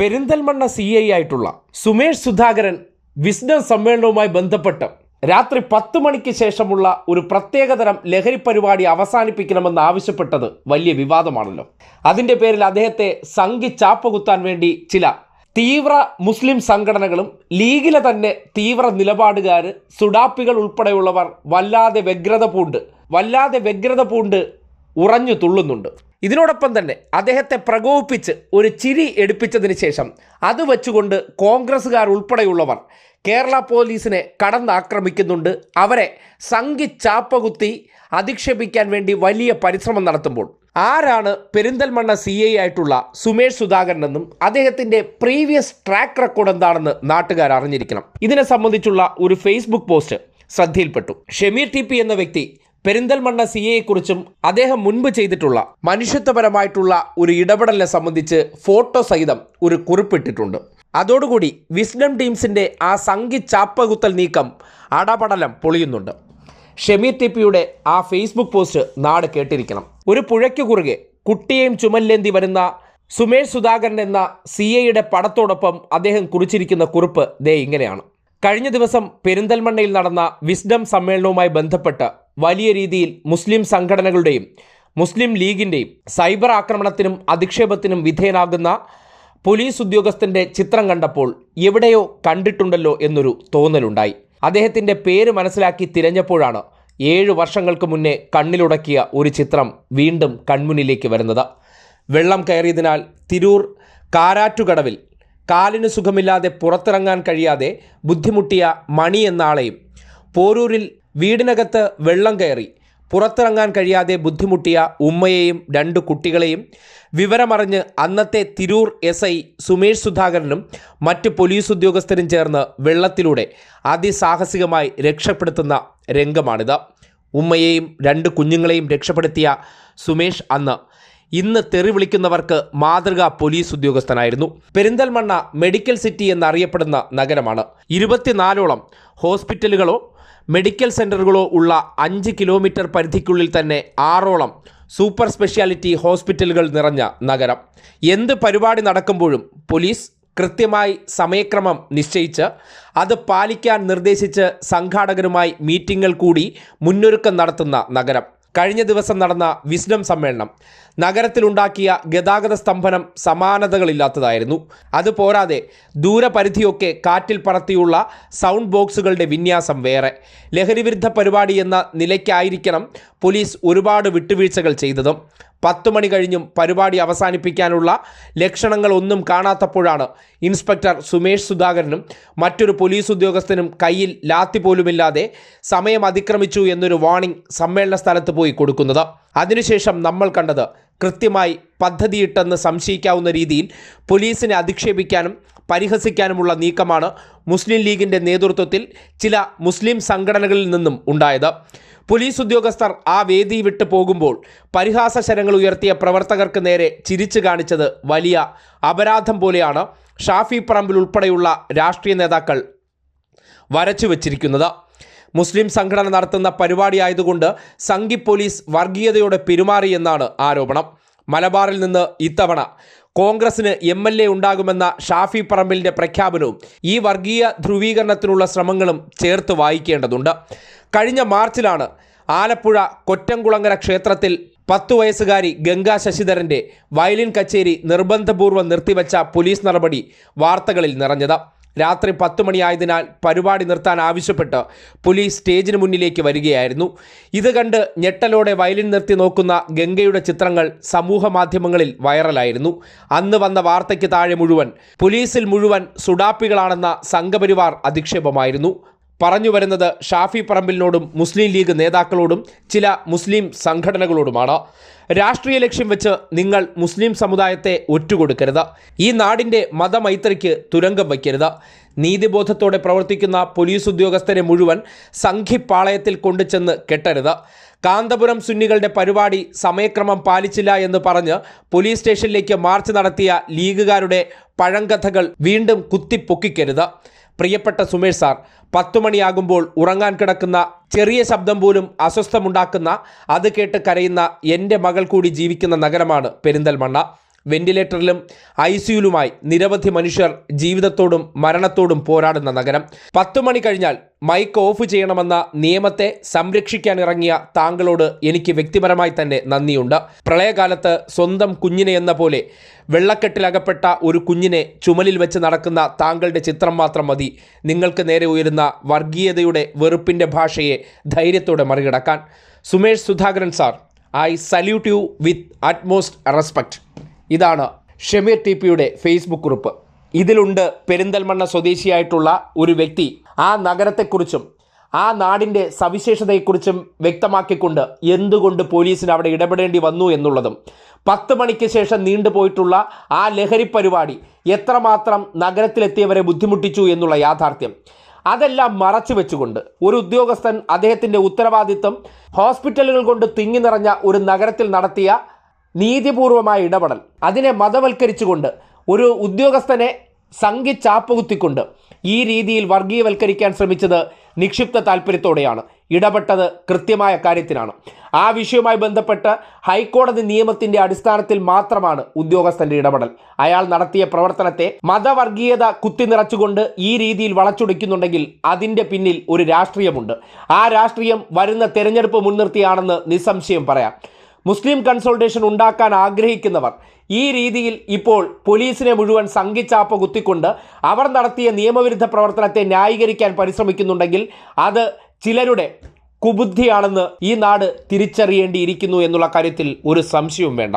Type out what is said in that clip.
Perinthalmanna C I ആയിട്ടുള്ള Sumesh Sudhakaran wisdom സമ്മേളനവുമായി ബന്ധപ്പെട്ട് രാത്രി പത്ത് മണിക്ക് ശേഷമുള്ള ഒരു പ്രത്യേകതരം ലഹരി പരിപാടി അവസാനിപ്പിക്കണമെന്ന് ആവശ്യപ്പെട്ടത് വലിയ വിവാദമാണല്ലോ. അതിന്റെ പേരിൽ അദ്ദേഹത്തെ സംഘി ചാപ്പകുത്താൻ വേണ്ടി ചില തീവ്ര മുസ്ലിം സംഘടനകളും ലീഗിലെ തന്നെ തീവ്ര നിലപാടുകാർ സുഡാപ്പികൾ ഉൾപ്പെടെയുള്ളവർ വല്ലാതെ വ്യഗ്രത പൂണ്ട് വല്ലാതെ വ്യഗ്രത പൂണ്ട് ഉറഞ്ഞു തുള്ളുന്നുണ്ട്. ഇതിനോടൊപ്പം തന്നെ അദ്ദേഹത്തെ പ്രകോപിപ്പിച്ച് ഒരു ചിരി എടുപ്പിച്ചതിന് ശേഷം അത് വെച്ചുകൊണ്ട് കോൺഗ്രസ്സുകാർ ഉൾപ്പെടെയുള്ളവർ കേരള പോലീസിനെ കടന്നാക്രമിക്കുന്നുണ്ട്. അവരെ സംഘി ചാപ്പകുത്തി അധിക്ഷേപിക്കാൻ വേണ്ടി വലിയ പരിശ്രമം നടത്തുമ്പോൾ ആരാണ് പെരിന്തൽമണ്ണ സി ഐ ആയിട്ടുള്ള സുമേഷ് സുധാകരൻ എന്നും അദ്ദേഹത്തിന്റെ പ്രീവിയസ് ട്രാക്ക് റെക്കോർഡ് എന്താണെന്ന് നാട്ടുകാർ അറിഞ്ഞിരിക്കണം. ഇതിനെ സംബന്ധിച്ചുള്ള ഒരു ഫേസ്ബുക്ക് പോസ്റ്റ് ശ്രദ്ധയിൽപ്പെട്ടു. ഷമീർ ടി പി എന്ന വ്യക്തി പെരിന്തൽമണ്ണ സി എയെക്കുറിച്ചും അദ്ദേഹം മുൻപ് ചെയ്തിട്ടുള്ള മനുഷ്യത്വപരമായിട്ടുള്ള ഒരു ഇടപെടലിനെ സംബന്ധിച്ച് ഫോട്ടോ സഹിതം ഒരു കുറിപ്പിട്ടിട്ടുണ്ട്. അതോടുകൂടി വിസ്ഡം ടീംസിന്റെ ആ സംഘി ചാപ്പകുത്തൽ നീക്കം അടപടലം പൊളിയുന്നുണ്ട്. ഷമീർ ടി പിയുടെ ആ ഫേസ്ബുക്ക് പോസ്റ്റ് നാട് കേട്ടിരിക്കണം. ഒരു പുഴയ്ക്ക് കുറുകെ കുട്ടിയെയും ചുമല്ലേന്തി വരുന്ന സുമേഷ് സുധാകരൻ എന്ന സി എയുടെ പടത്തോടൊപ്പം അദ്ദേഹം കുറിച്ചിരിക്കുന്ന കുറിപ്പ് ദേ ഇങ്ങനെയാണ്. കഴിഞ്ഞ ദിവസം പെരിന്തൽമണ്ണയിൽ നടന്ന വിസ്ഡം സമ്മേളനവുമായി ബന്ധപ്പെട്ട് വലിയ രീതിയിൽ മുസ്ലിം സംഘടനകളുടെയും മുസ്ലിം ലീഗിന്റെയും സൈബർ ആക്രമണത്തിനും അധിക്ഷേപത്തിനും വിധേയനാകുന്ന പോലീസ് ഉദ്യോഗസ്ഥന്റെ ചിത്രം കണ്ടപ്പോൾ എവിടെയോ കണ്ടിട്ടുണ്ടല്ലോ എന്നൊരു തോന്നലുണ്ടായി. അദ്ദേഹത്തിന്റെ പേര് മനസ്സിലാക്കി തിരഞ്ഞപ്പോഴാണ് ഏഴ് വർഷങ്ങൾക്ക് മുന്നേ കണ്ണിലുടക്കിയ ഒരു ചിത്രം വീണ്ടും കൺമുന്നിലേക്ക് വരുന്നത്. വെള്ളം കയറിയതിനാൽ തിരൂർ കാരാറ്റുകടവിൽ കാലിന് സുഖമില്ലാതെ പുറത്തിറങ്ങാൻ കഴിയാതെ ബുദ്ധിമുട്ടിയ മണി എന്ന ആളെയും പോരൂരിൽ വീടിനകത്ത് വെള്ളം കയറി പുറത്തിറങ്ങാൻ കഴിയാതെ ബുദ്ധിമുട്ടിയ ഉമ്മയെയും രണ്ട് കുട്ടികളെയും വിവരമറിഞ്ഞ് അന്നത്തെ തിരൂർ എസ് ഐ സുമേഷ് സുധാകരനും മറ്റ് പോലീസ് ഉദ്യോഗസ്ഥരും ചേർന്ന് വെള്ളത്തിലൂടെ അതിസാഹസികമായി രക്ഷപ്പെടുത്തുന്ന രംഗമാണിത്. ഉമ്മയെയും രണ്ട് കുഞ്ഞുങ്ങളെയും രക്ഷപ്പെടുത്തിയ സുമേഷ് അന്ന് ഇന്ന് തെറി വിളിക്കുന്നവർക്ക് മാതൃകാ പോലീസ് ഉദ്യോഗസ്ഥനായിരുന്നു. പെരിന്തൽമണ്ണ മെഡിക്കൽ സിറ്റി എന്നറിയപ്പെടുന്ന നഗരമാണ്. ഇരുപത്തിനാലോളം ഹോസ്പിറ്റലുകളോ മെഡിക്കൽ സെന്ററുകളോ ഉള്ള അഞ്ച് കിലോമീറ്റർ പരിധിക്കുള്ളിൽ തന്നെ ആറോളം സൂപ്പർ സ്പെഷ്യാലിറ്റി ഹോസ്പിറ്റലുകൾ നിറഞ്ഞ നഗരം. എന്ത് പരിപാടി നടക്കുമ്പോഴും പോലീസ് കൃത്യമായി സമയക്രമം നിശ്ചയിച്ച് അത് പാലിക്കാൻ നിർദ്ദേശിച്ച് സംഘാടകരുമായി മീറ്റിംഗുകൾ കൂടി മുന്നൊരുക്കം നടത്തുന്ന നഗരം. കഴിഞ്ഞ ദിവസം നടന്ന വിസ്ഡം സമ്മേളനം നഗരത്തിലുണ്ടാക്കിയ ഗതാഗത സ്തംഭനം സമാനതകളില്ലാത്തതായിരുന്നു. അതുപോരാതെ ദൂരപരിധിയൊക്കെ കാറ്റിൽ പറത്തിയുള്ള സൗണ്ട് ബോക്സുകളുടെ വിന്യാസം വേറെ. ലഹരിവിരുദ്ധ പരിപാടി എന്ന നിലയ്ക്കായിരിക്കണം പോലീസ് ഒരുപാട് വിട്ടുവീഴ്ചകൾ ചെയ്തതും. പത്ത് മണി കഴിഞ്ഞും പരിപാടി അവസാനിപ്പിക്കാനുള്ള ലക്ഷണങ്ങളൊന്നും കാണാത്തപ്പോഴാണ് ഇൻസ്പെക്ടർ സുമേഷ് സുധാകരനും മറ്റൊരു പോലീസ് ഉദ്യോഗസ്ഥനും കയ്യിൽ ലാത്തി പോലുമില്ലാതെ സമയം അതിക്രമിച്ചു എന്നൊരു വാർണിംഗ് സമ്മേളന സ്ഥലത്ത് പോയി കൊടുക്കുന്നത്. അതിനുശേഷം നമ്മൾ കണ്ടത് കൃത്യമായി പദ്ധതിയിട്ടെന്ന് സംശയിക്കാവുന്ന രീതിയിൽ പോലീസിനെ അധിക്ഷേപിക്കാനും പരിഹസിക്കാനുമുള്ള നീക്കമാണ് മുസ്ലിം ലീഗിന്റെ നേതൃത്വത്തിൽ ചില മുസ്ലിം സംഘടനകളിൽ നിന്നും ഉണ്ടായത്. പോലീസ് ഉദ്യോഗസ്ഥർ ആ വേദി വിട്ടു പോകുമ്പോൾ പരിഹാസശരങ്ങൾ ഉയർത്തിയ പ്രവർത്തകർക്ക് നേരെ ചിരിച്ചു കാണിച്ചത് വലിയ അപരാധം പോലെയാണ് ഷാഫി പറമ്പിൽ ഉൾപ്പെടെയുള്ള രാഷ്ട്രീയ നേതാക്കൾ വരച്ചു വച്ചിരിക്കുന്നത്. മുസ്ലിം സംഘടന നടത്തുന്ന പരിപാടിയായതുകൊണ്ട് സംഘി പോലീസ് വർഗീയതയോടെ പെരുമാറിയെന്നാണ് ആരോപണം. മലബാറിൽ നിന്ന് ഇത്തവണ കോൺഗ്രസിന് എം എൽ എ ഉണ്ടാകുമെന്ന ഷാഫി പറമ്പിലിന്റെ പ്രഖ്യാപനവും ഈ വർഗീയ ധ്രുവീകരണത്തിനുള്ള ശ്രമങ്ങളും ചേർത്ത് വായിക്കേണ്ടതുണ്ട്. കഴിഞ്ഞ മാർച്ചിലാണ് ആലപ്പുഴ കൊറ്റംകുളങ്ങര ക്ഷേത്രത്തിൽ പത്തു വയസ്സുകാരി ഗംഗാ ശശിധരന്റെ വയലിൻ കച്ചേരി നിർബന്ധപൂർവം നിർത്തിവച്ച പോലീസ് നടപടി വാർത്തകളിൽ നിറഞ്ഞത്. രാത്രി പത്ത് മണിയായതിനാൽ പരിപാടി നിർത്താൻ ആവശ്യപ്പെട്ട് പോലീസ് സ്റ്റേജിന് മുന്നിലേക്ക് വരികയായിരുന്നു. ഇത് കണ്ട് ഞെട്ടലോടെ വയലിൻ നിർത്തി നോക്കുന്ന ഗംഗയുടെ ചിത്രങ്ങൾ സമൂഹ മാധ്യമങ്ങളിൽ വൈറലായിരുന്നു. അന്ന് വന്ന വാർത്തയ്ക്ക് താഴെ മുഴുവൻ പോലീസിൽ മുഴുവൻ സുഡാപ്പികളാണെന്ന സംഘപരിവാർ അധിക്ഷേപമായിരുന്നു. പറഞ്ഞു വരുന്നത് ഷാഫി പറമ്പിലിനോടും മുസ്ലിം ലീഗ് നേതാക്കളോടും ചില മുസ്ലിം സംഘടനകളോടുമാണ്. രാഷ്ട്രീയ ലക്ഷ്യം വെച്ച് നിങ്ങൾ മുസ്ലിം സമുദായത്തെ ഒറ്റുകൊടുക്കരുത്. ഈ നാടിന്റെ മതമൈത്രിക്ക് തുരങ്കം വയ്ക്കരുത്. നീതിബോധത്തോടെ പ്രവർത്തിക്കുന്ന പോലീസ് ഉദ്യോഗസ്ഥരെ മുഴുവൻ സംഘിപ്പാളയത്തിൽ കൊണ്ടുചെന്ന് കെട്ടരുത്. കാന്തപുരം സുന്നികളുടെ പരിപാടി സമയക്രമം പാലിച്ചില്ല എന്ന് പറഞ്ഞ് പോലീസ് സ്റ്റേഷനിലേക്ക് മാർച്ച് നടത്തിയ ലീഗുകാരുടെ പഴങ്കഥകൾ വീണ്ടും കുത്തിപ്പൊക്കിക്കരുത്. പ്രിയപ്പെട്ട സുമേഷ് സാർ പത്തു മണിയാകുമ്പോൾ ഉറങ്ങാൻ കിടക്കുന്ന ചെറിയ ശബ്ദം പോലും അസ്വസ്ഥമുണ്ടാക്കുന്ന അത് കേട്ട് കരയുന്ന എന്റെ മകൾ കൂടി ജീവിക്കുന്ന നഗരമാണ് പെരിന്തൽമണ്ണ. വെന്റിലേറ്ററിലും ഐ സിയുലുമായി നിരവധി മനുഷ്യർ ജീവിതത്തോടും മരണത്തോടും പോരാടുന്ന നഗരം. പത്തു മണി കഴിഞ്ഞാൽ മൈക്ക് ഓഫ് ചെയ്യണമെന്ന നിയമത്തെ സംരക്ഷിക്കാൻ ഇറങ്ങിയ താങ്കളോട് എനിക്ക് വ്യക്തിപരമായി തന്നെ നന്ദിയുണ്ട്. പ്രളയകാലത്ത് സ്വന്തം കുഞ്ഞിനെ എന്ന പോലെ വെള്ളക്കെട്ടിലകപ്പെട്ട ഒരു കുഞ്ഞിനെ ചുമലിൽ വെച്ച് നടക്കുന്ന താങ്കളുടെ ചിത്രം മാത്രം മതി. നിങ്ങൾക്ക് നേരെ ഉയരുന്ന വർഗീയതയുടെ വെറുപ്പിന്റെ ഭാഷയെ ധൈര്യത്തോടെ മറികടക്കാൻ. Sumesh Sudhakaran sir I salute you with utmost respect ഇതാണ് ഷമീർ ടി പിയുടെ ഫേസ്ബുക്ക് കുറിപ്പ്. ഇതിലുണ്ട് പെരിന്തൽമണ്ണ സ്വദേശിയായിട്ടുള്ള ഒരു വ്യക്തി ആ നഗരത്തെക്കുറിച്ചും ആ നാടിന്റെ സവിശേഷതയെക്കുറിച്ചും വ്യക്തമാക്കിക്കൊണ്ട് എന്തുകൊണ്ട് പോലീസിന് അവിടെ ഇടപെടേണ്ടി വന്നു എന്നുള്ളതും പത്ത് മണിക്ക് ശേഷം നീണ്ടുപോയിട്ടുള്ള ആ ലഹരി പരിപാടി എത്രമാത്രം നഗരത്തിലെത്തിയവരെ ബുദ്ധിമുട്ടിച്ചു എന്നുള്ള യാഥാർത്ഥ്യം. അതെല്ലാം മറച്ചു വെച്ചുകൊണ്ട് ഒരു ഉദ്യോഗസ്ഥൻ അദ്ദേഹത്തിന്റെ ഉത്തരവാദിത്വം ഹോസ്പിറ്റലുകൾ കൊണ്ട് തിങ്ങി നിറഞ്ഞ ഒരു നഗരത്തിൽ നടത്തിയ നീതിപൂർവമായ ഇടപെടൽ. അതിനെ മതവൽക്കരിച്ചുകൊണ്ട് ഒരു ഉദ്യോഗസ്ഥനെ സംഘി ചാപ്പുകുത്തിക്കൊണ്ട് ഈ രീതിയിൽ വർഗീയവൽക്കരിക്കാൻ ശ്രമിച്ചത് നിക്ഷിപ്ത താല്പര്യത്തോടെയാണ് ഇടപെട്ടത് കൃത്യമായ കാര്യത്തിനാണ്. ആ വിഷയവുമായി ബന്ധപ്പെട്ട് ഹൈക്കോടതി നിയമത്തിന്റെ അടിസ്ഥാനത്തിൽ മാത്രമാണ് ഉദ്യോഗസ്ഥന്റെ ഇടപെടൽ. അയാൾ നടത്തിയ പ്രവർത്തനത്തെ മതവർഗീയത കുത്തി നിറച്ചുകൊണ്ട് ഈ രീതിയിൽ വളച്ചൊടിക്കുന്നുണ്ടെങ്കിൽ അതിന്റെ പിന്നിൽ ഒരു രാഷ്ട്രീയമുണ്ട്. ആ രാഷ്ട്രീയം വരുന്ന തെരഞ്ഞെടുപ്പ് മുൻനിർത്തിയാണെന്ന് നിസ്സംശയം പറയാം. മുസ്ലിം കൺസൾട്ടേഷൻ ഉണ്ടാക്കാൻ ആഗ്രഹിക്കുന്നവർ ഈ രീതിയിൽ ഇപ്പോൾ പോലീസിനെ മുഴുവൻ സംഘിച്ചാപ്പ കുത്തിക്കൊണ്ട് അവർ നടത്തിയ നിയമവിരുദ്ധ പ്രവർത്തനത്തെ ന്യായീകരിക്കാൻ പരിശ്രമിക്കുന്നുണ്ടെങ്കിൽ അത് ചിലരുടെ കുബുദ്ധിയാണെന്ന് ഈ നാട് തിരിച്ചറിയേണ്ടിയിരിക്കുന്നു എന്നുള്ള കാര്യത്തിൽ ഒരു സംശയവും വേണ്ട.